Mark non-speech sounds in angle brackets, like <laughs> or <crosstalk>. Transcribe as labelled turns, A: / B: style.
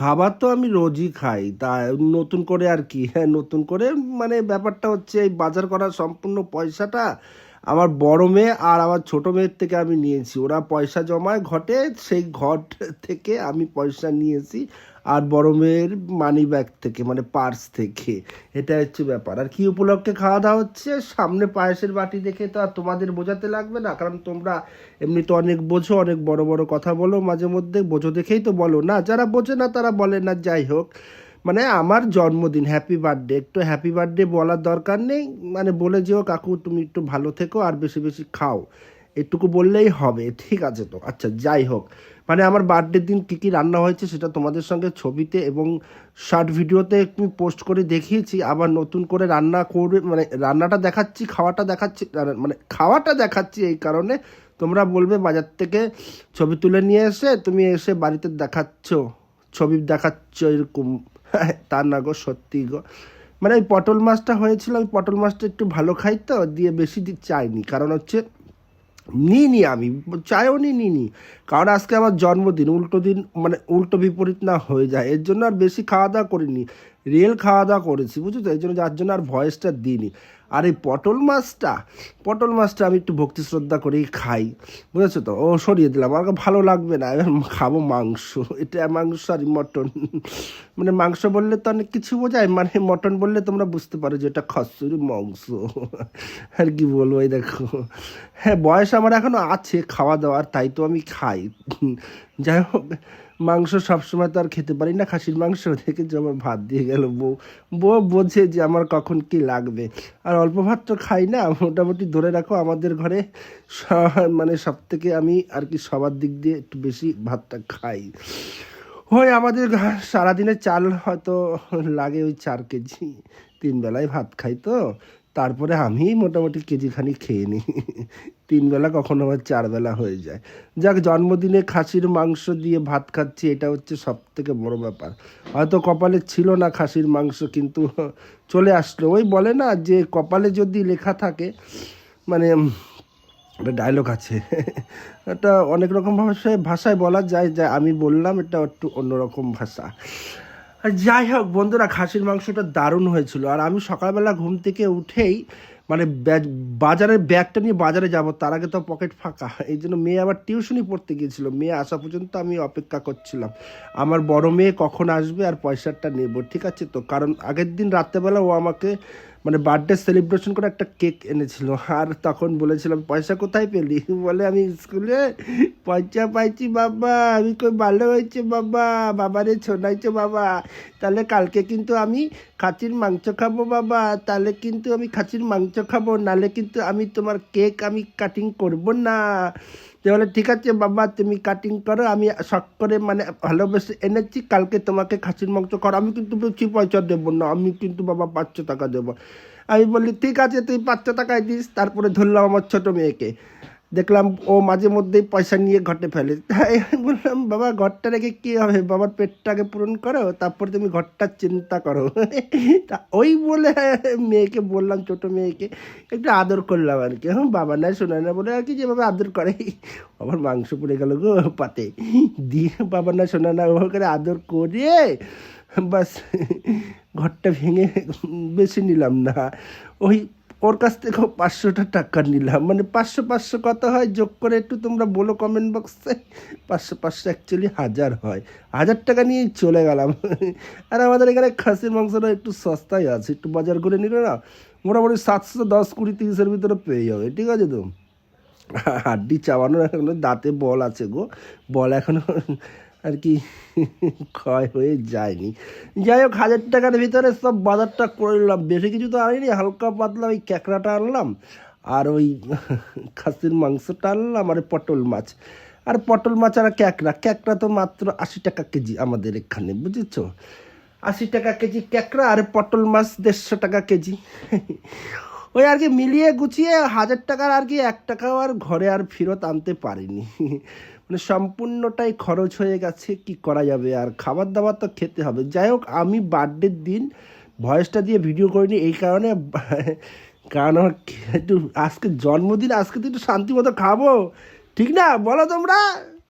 A: খাবার তো আমি রোজই খাই। তা নতুন করে আর কি? হ্যাঁ নতুন করে মানে ব্যাপারটা হচ্ছে এই বাজার করার সম্পূর্ণ পয়সাটা আমার বড় মেয়ে আর আমার ছোট মেয়ের থেকে আমি নিয়েছি। ওরা পয়সা জমায়, ঘটে, সেই ঘট থেকে আমি পয়সা নিয়েছি আর বড় মেয়ের মানি ব্যাগ থেকে মানে পার্স থেকে। এটা হচ্ছে ব্যাপার। আর কি উপলক্ষে খাওয়া দাওয়া হচ্ছে? সামনে পায়েসের বাটি দেখে তো আর তোমাদের বোঝাতে লাগবে না, কারণ তোমরা এমনি তো অনেক বোঝো, অনেক বড় বড় কথা বলো মাঝে মধ্যে। বোঝো দেখেই তো বলো না, যারা বোঝে না তারা বলে না, যাই হোক। মানে আমার জন্মদিন হ্যাপি বার্থডে একটু হ্যাপি বার্থডে বলার দরকার নেই। মানে বলে যেও, কাকু, তুমি একটু ভালো থেকো আর বেশি বেশি খাও। এটুকু বললেই হবে। ঠিক আছে তো? আচ্ছা যাই হোক। মানে আমার বার্থডের দিন কী কী রান্না হয়েছে সেটা তোমাদের সঙ্গে ছবিতে এবং শর্ট ভিডিওতে একটু পোস্ট করে দেখিয়েছি। আবার নতুন করে রান্না করবে মানে রান্নাটা দেখাচ্ছি, খাওয়াটা দেখাচ্ছি মানে খাওয়াটা দেখাচ্ছি এই কারণে তোমরা বলবে বাজার থেকে ছবি তুলে নিয়ে এসে তুমি এসে বাড়িতে দেখাচ্ছ, ছবি দেখাচ্ছ এরকম। তা না গো সত্যি গো। মানে ওই পটল মাছটা হয়েছিল ওই পটল মাছটা একটু ভালো খাই তো, দিয়ে বেশি চাইনি। কারণ হচ্ছে, নিইনি আমি, চাইও নি, নিইনি। কারণ আজকে আমার জন্মদিন, উল্টো দিন মানে উল্টো বিপরীত না হয়ে যায়। এর জন্য আর বেশি খাওয়া দাওয়া করিনি। রিয়েল খাওয়া দাওয়া করেছি, বুঝছ? তো এই জন্য যার জন্য আর ভয়েসটা দিইনি। আর এই পটল মাছটা? পটল মাছটা আমি একটু ভক্তি শ্রদ্ধা করেই খাই, বুঝেছ তো? ও সরিয়ে দিলাম, আমাকে ভালো লাগবে না, এবার খাব মাংস। এটা মাংস আর মটন। মানে মাংস বললে তো অনেক কিছু বোঝায় মানে মটন বললে তোমরা বুঝতে পারো যে এটা খসুরি মাংস। আর কি বলব, এই দেখো। হ্যাঁ বয়স আমার এখনও আছে, খাওয়া দাওয়ার, তাই তো আমি খাই। যাই হোক মাংস সবসময় তো আর খেতে পারি না, খাসির মাংস যে আমার ভাত দিয়ে গেল বউ। বউ বোঝে যে আমার কখন কি লাগবে। আর অল্প ভাত তো খাই না, মোটামুটি ধরে রাখো আমাদের ঘরে মানে সব থেকে আমি আর কি সবার দিক দিয়ে একটু বেশি ভাতটা খাই। ওই আমাদের সারাদিনে চাল হয়তো লাগে ওই চার কেজি। তিন বেলায় ভাত খাই তো, তারপরে আমি মোটামুটি কেজিখানি খেয়ে নিই। তিন বেলা কখনো আবার চার বেলা হয়ে যায়। যাক, জন্মদিনে খাসির মাংস দিয়ে ভাত খাচ্ছি, এটা হচ্ছে সব থেকে বড় ব্যাপার। হয়তো কপালে ছিল না খাসির মাংস, কিন্তু চলে আসলো। ওই বলে না যে, কপালে যদি লেখা থাকে মানে একটা ডায়লগ আছে। এটা অনেক রকম ভাষায় ভাষায় বলা যায়, যে আমি বললাম, এটা একটু অন্যরকম ভাষা। আর যাই হোক, বন্ধুরা, খাসির মাংসটা দারুণ হয়েছিল। আর আমি সকালবেলা ঘুম থেকে উঠেই মানে বাজারের ব্যাগটা নিয়ে বাজারে যাব, তার আগে তো পকেট ফাঁকা। এই জন্য মেয়ে আবার টিউশনই পড়তে গিয়েছিল। মেয়ে আসা পর্যন্ত আমি অপেক্ষা করছিলাম। আমার বড় মেয়ে কখন আসবে আর পয়সাটা নেব, ঠিক আছে তো? কারণ আগের দিন রাত্রেবেলা ও আমাকে মানে বার্থডে সেলিব্রেশন করে একটা কেক এনেছিল। আর তখন বলেছিলাম, পয়সা কোথায় পেলি? <laughs> বলে, আমি স্কুলে পয়সা পাইছি, বাবা। আমি কই ভালো হয়েছে, বাবা? বাবারে শোনাইছে, বাবা। তাহলে কালকে কিন্তু আমি খাসির মাংস খাব, বাবা। তাহলে কিন্তু আমি খাসির মাংস খাব। নালে কিন্তু আমি তোমার কেক আমি কাটিং করব না। তো বলে, ঠিক আছে বাবা, তুমি কাটিং করো, আমি শখ করে মানে ভালোবেসে এনেছি, কালকে তোমাকে খাসির মাংস করো, আমি কিন্তু বেশি পয়সা দেবো না, আমি কিন্তু বাবা পাঁচশো টাকা দেবো। আমি বলি ঠিক আছে, তুই পাঁচশো টাকায় দিস, তারপরে ধরলাম আমার ছোটো মেয়েকে। দেখলাম ও মাঝে মধ্যেই পয়সা নিয়ে ঘটে ফেলে। তাই আমি বললাম, বাবা, ঘরটা রেখে কী হবে? বাবার পেটটাকে পূরণ করো, তারপর তুমি ঘরটার চিন্তা করো। <laughs> তা ওই বলে মেয়েকে বললাম, ছোট মেয়েকে, একটু আদর করলাম আর কি। হ্যাঁ বাবা না শোনা না বলে আর কি যেভাবে আদর করে। আবার মাংস পড়ে গেল গো পাতে। দিয়ে বাবা না শোনা না ওভাবে করে আদর করে বাস ঘরটা ভেঙে বেশি নিলাম না। ওই ওর কাছ থেকেও পাঁচশোটা টাকা নিলাম। মানে পাঁচশো পাঁচশো কত হয়? যোগ করে একটু তোমরা বলো কমেন্ট বক্সে পাঁচশো পাঁচশো অ্যাকচুয়ালি হাজার হয়। হাজার টাকা নিয়েই চলে গেলাম। আর আমাদের এখানে খাসির মাংসটা একটু সস্তায় আছে। একটু বাজার করে নিলে না মোটামুটি সাতশো, দশ, কুড়ি, তিরিশের ভিতরে পেয়ে যাবে। ঠিক আছে তো? হাড্ডি চাবানোর এখনও দাঁতে বল আছে গো। বল এখনও আর কি ক্ষয় হয়ে যায়নি। যাই হোক, হাজার টাকার ভিতরে সব বাজারটা করে নিলাম। বেশি কিছু তো আনিনি, হালকা পাতলা ওই ক্যাকড়াটা আনলাম, আর ওই খাসির মাংসটা আনলাম, আর পটল মাছ। আর পটল মাছ আর ক্যাকড়া ক্যাকড়া তো মাত্র আশি টাকা কেজি আমাদের এখানে, বুঝেছ? আশি টাকা কেজি ক্যাকড়া আর পটল মাছ দেড়শো টাকা কেজি। ওই আর কি মিলিয়ে গুছিয়ে হাজার টাকার আর কি এক টাকাও আর ঘরে আর ফেরত আনতে পারিনি। মানে সম্পূর্ণটাই খরচ হয়ে গেছে, কি করা যাবে? আর খাবার দাবার তো খেতে হবে। যাই হোক, আমি বার্থডের দিন ভয়েসটা দিয়ে ভিডিও করিনি, এই কারণে <laughs> কারণ আমার একটু আজকে জন্মদিন, আজকে তো একটু শান্তি মতো খাব। ঠিক না? বলো তোমরা!